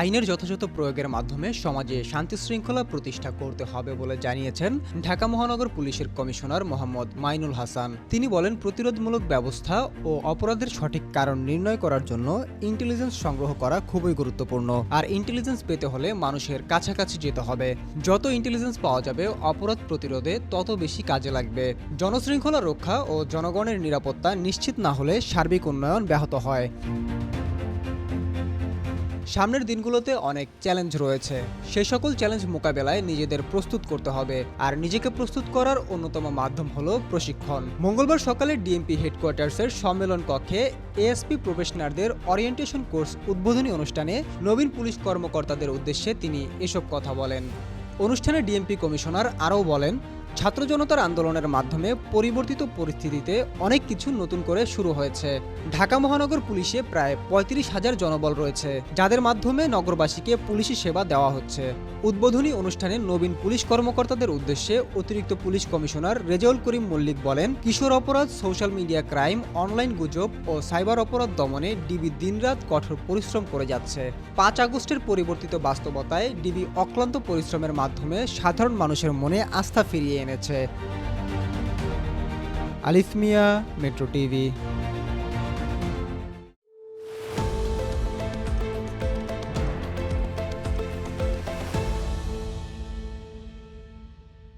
আইনের যথাযথ প্রয়োগের মাধ্যমে সমাজে শান্তি শৃঙ্খলা প্রতিষ্ঠা করতে হবে বলে জানিয়েছেন ঢাকা মহানগর পুলিশের কমিশনার মোহাম্মদ মাইনুল হাসান। তিনি বলেন, প্রতিরোধমূলক ব্যবস্থা ও অপরাধের সঠিক কারণ নির্ণয় করার জন্য ইন্টেলিজেন্স সংগ্রহ করা খুবই গুরুত্বপূর্ণ। আর ইন্টেলিজেন্স পেতে হলে মানুষের কাছাকাছি যেতে হবে। যত ইন্টেলিজেন্স পাওয়া যাবে, অপরাধ প্রতিরোধে তত বেশি কাজে লাগবে। জনশৃঙ্খলা রক্ষা ও জনগণের নিরাপত্তা নিশ্চিত না হলে সার্বিক উন্নয়ন ব্যাহত হয়। সামনের দিনগুলোতে অনেক চ্যালেঞ্জ রয়েছে। সেই সকল চ্যালেঞ্জ মোকাবেলায় নিজেদের প্রস্তুত করতে হবে। আর নিজেকে প্রস্তুত করার অন্যতম মাধ্যম হলো প্রশিক্ষণ। মঙ্গলবার সকালে ডিএমপি হেডকোয়ার্টার্সের সম্মেলন কক্ষে এএসপি প্রফেশনারদের অরিয়েন্টেশন কোর্স উদ্বোধনী অনুষ্ঠানে নবীন পুলিশ কর্মকর্তাদের উদ্দেশ্যে তিনি এসব কথা বলেন। অনুষ্ঠানে ডিএমপি কমিশনার আরও বলেন ছাত্র জনতার আন্দোলনের মাধ্যমে পরিবর্তিত পরিস্থিতিতে অনেক কিছু নতুন করে শুরু হয়েছে। ঢাকা মহানগর পুলিশে প্রায় পঁয়ত্রিশ হাজার জনবল রয়েছে, যাদের মাধ্যমে নগরবাসীকে পুলিশি সেবা দেওয়া হচ্ছে। উদ্বোধনী অনুষ্ঠানে নবীন পুলিশ কর্মকর্তাদের উদ্দেশ্যে অতিরিক্ত পুলিশ কমিশনার রেজাউল করিম মল্লিক বলেন, কিশোর অপরাধ, সোশ্যাল মিডিয়া ক্রাইম, অনলাইন গুজব ও সাইবার অপরাধ দমনে ডিবি দিনরাত কঠোর পরিশ্রম করে যাচ্ছে। পাঁচ আগস্টের পরিবর্তিত বাস্তবতায় ডিবি অক্লান্ত পরিশ্রমের মাধ্যমে সাধারণ মানুষের মনে আস্থা ফিরিয়ে এনেছে আলিফ মিয়া মেট্রো টিভি।